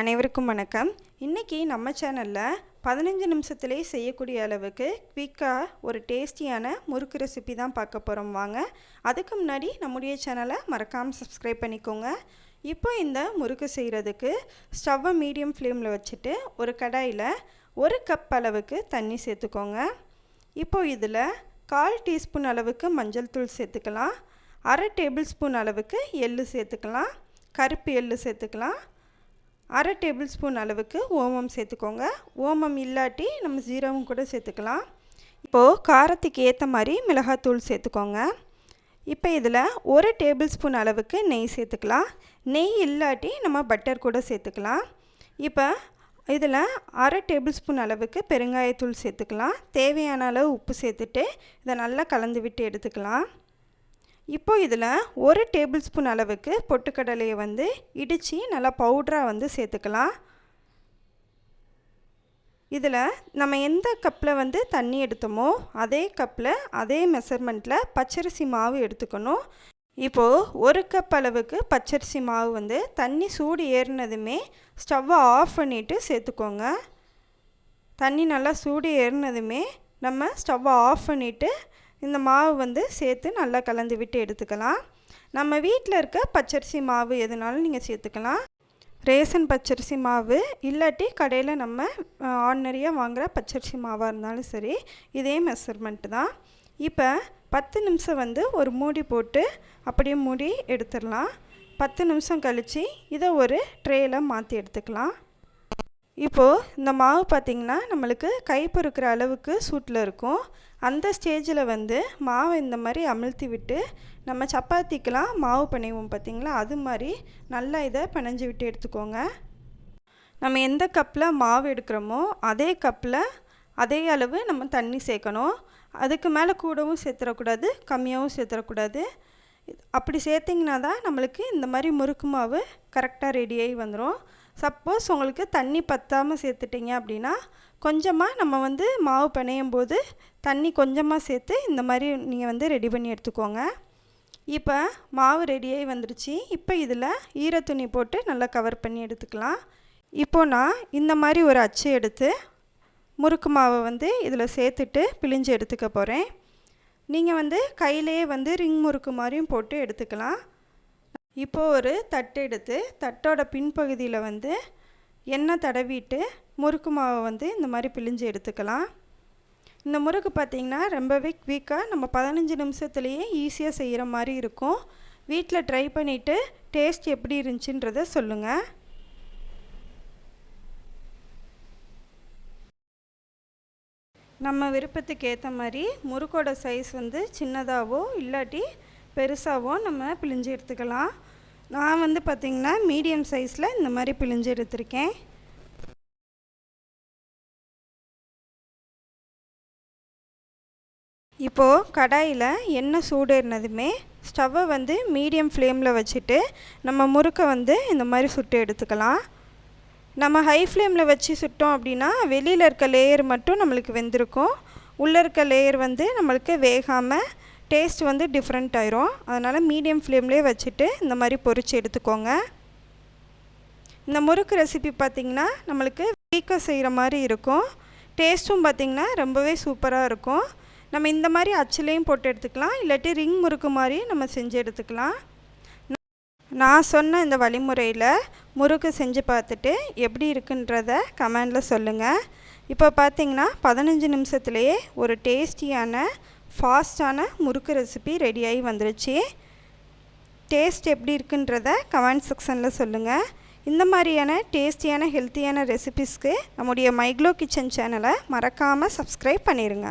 அனைவருக்கும் வணக்கம். இன்றைக்கி நம்ம சேனலில் பதினஞ்சு நிமிஷத்துலேயே செய்யக்கூடிய அளவுக்கு குவிக்காக ஒரு டேஸ்டியான முறுக்கு ரெசிபி தான் பார்க்க போகிறோம் வாங்க. அதுக்கு முன்னாடி நம்முடைய சேனலை மறக்காமல் சப்ஸ்கிரைப் பண்ணிக்கோங்க. இப்போ இந்த முறுக்கு செய்கிறதுக்கு ஸ்டவ்வை மீடியம் ஃப்ளேமில் வச்சுட்டு ஒரு கடாயில் ஒரு கப் அளவுக்கு தண்ணி சேர்த்துக்கோங்க. இப்போ இதில் கால் டீஸ்பூன் அளவுக்கு மஞ்சள் தூள் சேர்த்துக்கலாம். அரை டேபிள் ஸ்பூன் அளவுக்கு எள்ளு சேர்த்துக்கலாம். கருப்பு எள்ளு சேர்த்துக்கலாம். அரை டேபிள் ஸ்பூன் அளவுக்கு ஓமம் சேர்த்துக்கோங்க. ஓமம் இல்லாட்டி நம்ம ஜீராவும் கூட சேர்த்துக்கலாம். இப்போது காரத்துக்கு ஏற்ற மாதிரி மிளகாத்தூள் சேர்த்துக்கோங்க. இப்போ இதில் ஒரு டேபிள் ஸ்பூன் அளவுக்கு நெய் சேர்த்துக்கலாம். நெய் இல்லாட்டி நம்ம பட்டர் கூட சேர்த்துக்கலாம். இப்போ இதில் அரை டேபிள் ஸ்பூன் அளவுக்கு பெருங்காயத்தூள் சேர்த்துக்கலாம். தேவையான அளவு உப்பு சேர்த்துட்டு இதை நல்லா கலந்து விட்டு எடுத்துக்கலாம். இப்போ இதில் ஒரு டேபிள் ஸ்பூன் அளவுக்கு பொட்டுக்கடலையை வந்து இடித்து நல்லா பவுட்ராக வந்து சேர்த்துக்கலாம். இதில் நம்ம எந்த கப்பில் வந்து தண்ணி எடுத்தோமோ அதே கப்பில் அதே மெஷர்மெண்ட்டில் பச்சரிசி மாவு எடுத்துக்கணும். இப்போது ஒரு கப் அளவுக்கு பச்சரிசி மாவு வந்து தண்ணி சூடு ஏறினதுமே ஸ்டவ்வை ஆஃப் பண்ணிவிட்டு சேர்த்துக்கோங்க. தண்ணி நல்லா சூடு ஏறினதுமே நம்ம ஸ்டவ்வை ஆஃப் பண்ணிவிட்டு இந்த மாவு வந்து சேர்த்து நல்லா கலந்து விட்டு எடுத்துக்கலாம். நம்ம வீட்டில் இருக்க பச்சரிசி மாவு எதுனாலும் நீங்கள் சேர்த்துக்கலாம். ரேசன் பச்சரிசி மாவு இல்லாட்டி கடையில் நம்ம ஆர்டினரியாக வாங்குகிற பச்சரிசி மாவாக இருந்தாலும் சரி இதே மெஷர்மெண்ட்டு தான். இப்போ பத்து நிமிஷம் வந்து ஒரு மூடி போட்டு அப்படியே மூடி எடுத்துடலாம். பத்து நிமிஷம் கழித்து இதை ஒரு ட்ரேயில் மாற்றி எடுத்துக்கலாம். இப்போது இந்த மாவு பார்த்திங்கன்னா நம்மளுக்கு கை பொறுக்கிற அளவுக்கு சூட்டில் இருக்கும். அந்த ஸ்டேஜில் வந்து மாவை இந்த மாதிரி அமிழ்த்தி விட்டு நம்ம சப்பாத்திக்கெலாம் மாவு பிணைவோம் பார்த்திங்களா அது மாதிரி நல்லா இதை பிணைஞ்சி விட்டு எடுத்துக்கோங்க. நம்ம எந்த கப்பில் மாவு எடுக்கிறோமோ அதே கப்பில் அதே அளவு நம்ம தண்ணி சேர்க்கணும். அதுக்கு மேலே கூடவும் சேர்த்துடக்கூடாது கம்மியாகவும் சேர்த்துடக்கூடாது அப்படி சேர்த்திங்கன்னா தான் நம்மளுக்கு இந்த மாதிரி முறுக்கு மாவு கரெக்டாக ரெடியாகி வந்துடும் சப்போஸ் உங்களுக்கு தண்ணி பற்றாமல் சேர்த்துட்டிங்க அப்படின்னா கொஞ்சமாக நம்ம வந்து மாவு பிணையும் போது தண்ணி கொஞ்சமாக சேர்த்து இந்த மாதிரி நீங்கள் வந்து ரெடி பண்ணி எடுத்துக்கோங்க. இப்போ மாவு ரெடியாகி வந்துருச்சு. இப்போ இதில் ஈரத்துணி போட்டு நல்லா கவர் பண்ணி எடுத்துக்கலாம். இப்போது நான் இந்த மாதிரி ஒரு அச்சு எடுத்து முறுக்கு மாவை வந்து இதில் சேர்த்துட்டு பிழிஞ்சு எடுத்துக்க போகிறேன் நீங்கள் வந்து கையிலே வந்து ரிங் முறுக்கு மாதிரியும் போட்டு எடுத்துக்கலாம். இப்போது ஒரு தட்டு எடுத்து தட்டோட பின்பகுதியில் வந்து எண்ணெய் தடவிட்டு முறுக்கு மாவை வந்து இந்த மாதிரி பிழிஞ்சு எடுத்துக்கலாம். இந்த முறுக்கு பார்த்திங்கன்னா ரொம்பவே குவிக்காக நம்ம பதினஞ்சு நிமிஷத்துலேயே ஈஸியாக செய்கிற மாதிரி இருக்கும். வீட்டில் ட்ரை பண்ணிவிட்டு டேஸ்ட் எப்படி இருந்துச்சுன்றத சொல்லுங்கள் நம்ம விருப்பத்துக்கு ஏற்ற மாதிரி முறுக்கோட சைஸ் வந்து சின்னதாகவோ இல்லாட்டி பெருசாகவோ நம்ம பிழிஞ்சு எடுத்துக்கலாம். நான் வந்து பார்த்திங்கன்னா மீடியம் சைஸில் இந்த மாதிரி பிழிஞ்சு எடுத்திருக்கேன். இப்போது கடாயில் எண்ணெய் சூடேறினதுமே ஸ்டவ்வை வந்து மீடியம் ஃப்ளேமில் வச்சுட்டு நம்ம முறுக்கை வந்து இந்த மாதிரி சுட்டு எடுத்துக்கலாம். நம்ம ஹை ஃப்ளேமில் வச்சு சுட்டோம் அப்படின்னா வெளியில் இருக்க லேயர் மட்டும் நம்மளுக்கு வெந்திருக்கும். உள்ளே இருக்க லேயர் வந்து நம்மளுக்கு வேகாமல் டேஸ்ட் வந்து டிஃப்ரெண்ட் ஆயிரும். அதனால் மீடியம் ஃப்ளேம்லேயே வச்சுட்டு இந்த மாதிரி பொரித்து எடுத்துக்கோங்க. இந்த முறுக்கு ரெசிபி பார்த்திங்கன்னா நம்மளுக்கு வீக்காக செய்கிற மாதிரி இருக்கும். டேஸ்ட்டும் பார்த்திங்கன்னா ரொம்பவே சூப்பராக இருக்கும். நம்ம இந்த மாதிரி அச்சுலேயும் போட்டு எடுத்துக்கலாம். இல்லாட்டி ரிங் முறுக்கு மாதிரி நம்ம செஞ்சு எடுத்துக்கலாம். நான் சொன்ன இந்த வழிமுறையில் முறுக்கு செஞ்சு பார்த்துட்டு எப்படி இருக்குன்றத கமெண்டில் சொல்லுங்கள் இப்போ பார்த்தீங்கன்னா பதினஞ்சு நிமிஷத்துலேயே ஒரு டேஸ்டியான ஃபாஸ்டான முறுக்கு ரெசிபி ரெடியாகி வந்துருச்சு. டேஸ்ட் எப்படி இருக்குன்றத கமெண்ட் செக்ஷனில் சொல்லுங்கள் இந்த மாதிரியான டேஸ்டியான ஹெல்த்தியான ரெசிபிஸ்க்கு நம்முடைய மைக்ளோ கிச்சன் சேனலை மறக்காமல் சப்ஸ்கிரைப் பண்ணிடுங்க